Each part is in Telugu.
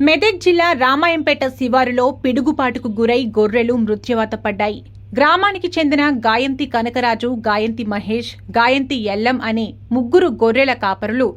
మెదక్ జిల్లా రామాయంపేట శివారులో పిడుగుపాటుకు గురై గొర్రెలు మృత్యువాత పడ్డాయి. గ్రామానికి చెందిన గాయంతి కనకరాజు గాయంతి మహేష్ గాయంతి ఎల్లం అనే ముగ్గురు గొర్రెల కాపరులు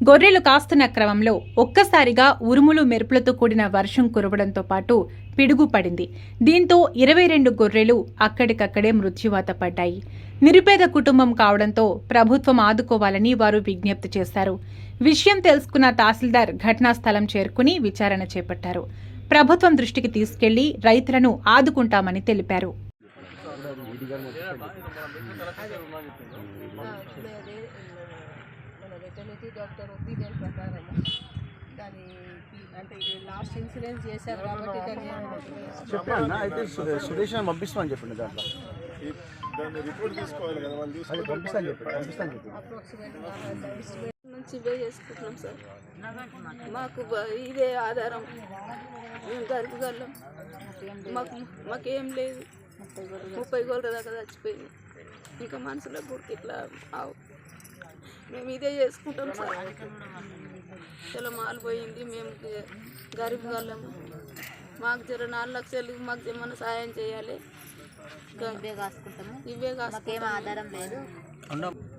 గొర్రెలు కాస్తున్న క్రమంలో ఒక్కసారిగా ఉరుములు మెరుపులతో కూడిన వర్షం కురవడంతో పాటు పిడుగు పడింది. దీంతో ఇరవై రెండు గొర్రెలు అక్కడికక్కడే మృత్యువాత పడ్డాయి. నిరుపేద కుటుంబం కావడంతో ప్రభుత్వం ఆదుకోవాలని వారు విజ్ఞప్తి చేశారు. విషయం తెలుసుకున్న తహసీల్దార్ ఘటనా స్థలం చేరుకుని విచారణ చేపట్టారు. ప్రభుత్వం దృష్టికి తీసుకెళ్ళి రైతులను ఆదుకుంటామని తెలిపారు. దాని అంటే లాస్ట్ ఇన్సూరెన్స్ చేశారు కాబట్టి దాన్ని చెప్పాను అయితే సు- సురేష్ అని పంపిస్తామని చెప్పిండు దాంట్లో. దాన్ని రిపోర్ట్ తీసుకోవాలి కదా వాళ్ళు పంపిస్తాను చెప్పి పంపిస్తాను నుంచి ఇవే చేసుకుంటున్నాం సార్. మాకు ఇదే ఆధారం. మేము గర్భగల్లం మాకు మాకేం లేదు. ముప్పై గోళ్ళ దాకా చచ్చిపోయింది. ఇంకా మనసులో గుర్తు ఇట్లా ఆవు. మేము ఇదే చేసుకుంటాం సార్. చాలా మాలు పోయింది. మేము గరీబ్ మాకు జర నాలుగు లక్షలు మాకు ఏమైనా సాయం చేయాలి. ఇవే కాసుకుంటాము. ఇవే మాకేం కాసుకుంటాం ఆధారం లేదు.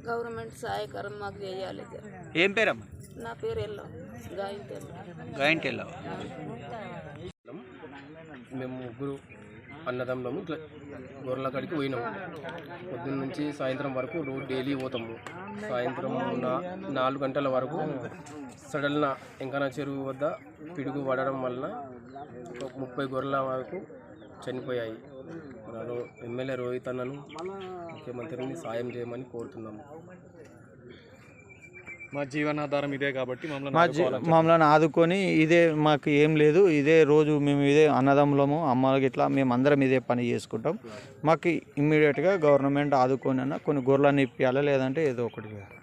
గవర్నమెంట్ సహాయకరం మాకు చేయాలి. ఏం పేరమ్మా? నా పేరు ఎల్లో. గాయంతి ఎల్లో. గాయంటి వెళ్ళావు మేము ముగ్గురు అన్నదమ్ములము ఇట్లా గొర్రెల కాడికి పోయినాము. పొద్దున్న నుంచి సాయంత్రం వరకు రోజు డైలీ పోతాము. సాయంత్రం నాలుగు గంటల వరకు సడల్న ఎంకనా చెరువు వద్ద పిడుగు పడడం వలన ఒక ముప్పై గొర్రెల వరకు చనిపోయాయి. ఎమ్మెల్యే రోహిత్ అన్నను ముఖ్యమంత్రిని సాయం చేయమని కోరుతున్నాము. మా జీవనాధారం ఇదే కాబట్టి మమ్మల్ని మా జీ మమ్మల్ని ఆదుకొని ఇదే మాకు ఏం లేదు. ఇదే రోజు మేము ఇదే అన్నదమ్ములము అమ్మలకి ఇట్లా మేము అందరం ఇదే పని చేసుకుంటాం. మాకు ఇమ్మీడియట్గా గవర్నమెంట్ ఆదుకొని అన్న కొన్ని గొర్రెలను ఇప్పించాలి లేదంటే ఏదో ఒకటి చేయాలి.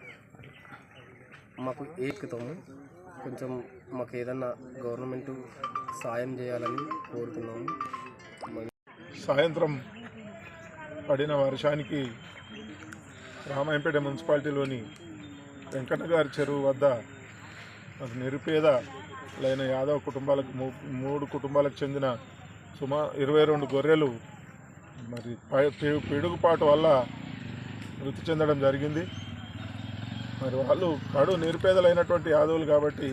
మాకు ఏకుతాము కొంచెం మాకు ఏదన్నా గవర్నమెంట్ సాయం చేయాలని కోరుతున్నాము. సాయంత్రం పడిన వర్షానికి రామాయంపేట మున్సిపాలిటీలోని వెంకట గారి చెరువు వద్ద నిరుపేదలైన నిరుపేద యాదవ్ కుటుంబాలకు మూ- మూడు కుటుంబాలకు చెందిన సుమా ఇరవై రెండు గొర్రెలు మరి పై- పి- పిడుగుపాటు వల్ల మృతి చెందడం జరిగింది. మరి వాళ్ళు కడు నిరుపేదలైనటువంటి యాదవులు కాబట్టి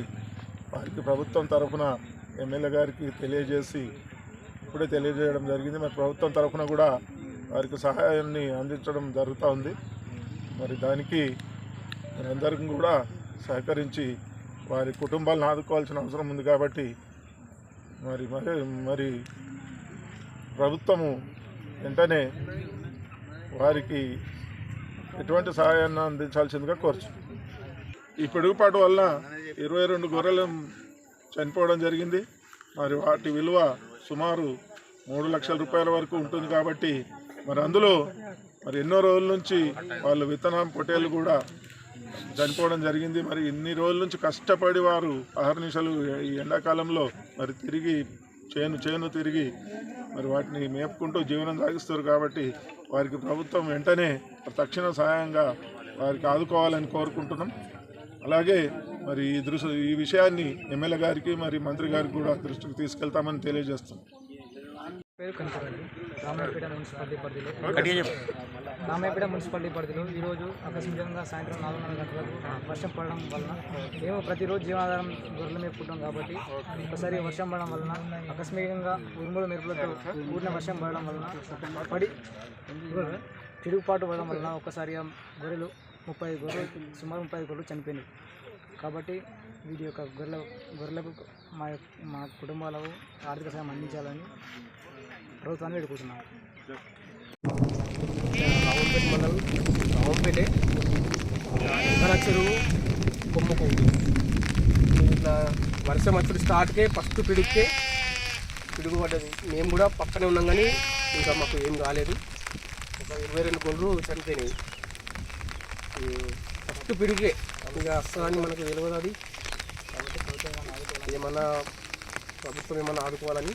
వారికి ప్రభుత్వం తరఫున ఎమ్మెల్యే గారికి తెలియజేసి ఇప్పుడే తెలియజేయడం జరిగింది. మరి ప్రభుత్వం తరఫున కూడా వారికి సహాయాన్ని అందించడం జరుగుతూ ఉంది. మరి దానికి మనందరికీ కూడా సహకరించి వారి కుటుంబాలను ఆదుకోవాల్సిన అవసరం ఉంది కాబట్టి మరి మరి మరి ప్రభుత్వము వెంటనే వారికి ఎటువంటి సహాయాన్ని అందించాల్సిందిగా కోరుచు. ఈ పిడుగుపాటు వల్ల ఇరవై రెండు గొర్రెలు చనిపోవడం జరిగింది. మరి వాటి విలువ సుమారు మూడు లక్షల రూపాయల వరకు ఉంటుంది కాబట్టి మరి అందులో మరి ఎన్నో రోజుల నుంచి వాళ్ళు విత్తనం పొటేలు కూడా చనిపోవడం జరిగింది. మరి ఇన్ని రోజుల నుంచి కష్టపడి వారు అహర్నిశలు ఈ ఎండాకాలంలో మరి తిరిగి చేను చేను తిరిగి మరి వాటిని మేపుకుంటూ జీవనం సాగిస్తారు కాబట్టి వారికి ప్రభుత్వం వెంటనే తక్షణ సహాయంగా వారికి ఆదుకోవాలని కోరుకుంటున్నాం. అలాగే మరి ఈ దృశ్య ఈ విషయాన్ని ఎమ్మెల్యే గారికి మరి మంత్రి గారికి కూడా దృష్టికి తీసుకెళ్తామని తెలియజేస్తాం. రామాయపేట మున్సిపాలిటీ పరిధిలో. రామాయపేట మున్సిపాలిటీ పరిధిలో ఈరోజు ఆకస్మికంగా సాయంత్రం నాలుగున్నర గంటలకు వర్షం పడడం వలన మేము ప్రతిరోజు జీవనాధారం గొర్రెలు మేపుకుంటాం కాబట్టి ఒకసారి వర్షం పడడం వలన ఆకస్మికంగా ఉరుముల మెరుపులతో కూడిన వర్షం పడడం వలన పడి తిరుగుపాటు పడడం వలన ఒకసారిగా గొర్రెలు ముప్పై గొర్రెలు సుమారు ముప్పై గొర్రెలు చనిపోయినాయి. కాబట్టి వీటి యొక్క గొర్రెల గొర్రెలకు మా మా కుటుంబాలకు ఆర్థిక సహాయం అందించాలని ప్రభుత్వాన్ని వేడుకుంటున్నాను రావంపేట మండలం చెరువు కొమ్మకు ఇట్లా వర్షం వచ్చి స్టార్ట్కే ఫస్ట్ పిడికే పిడుగు పడ్డది మేము కూడా పక్కనే ఉన్నాం కానీ ఇంకా మాకు ఏం కాలేదు ఒక ఇరవై రెండు గొర్రెలు చనిపోయినాయి. చెట్టు పిడికే ఇంకా వస్తుందని మనకు తెలియదు అది. ఏమన్నా ప్రభుత్వం ఏమన్నా ఆదుకోవాలని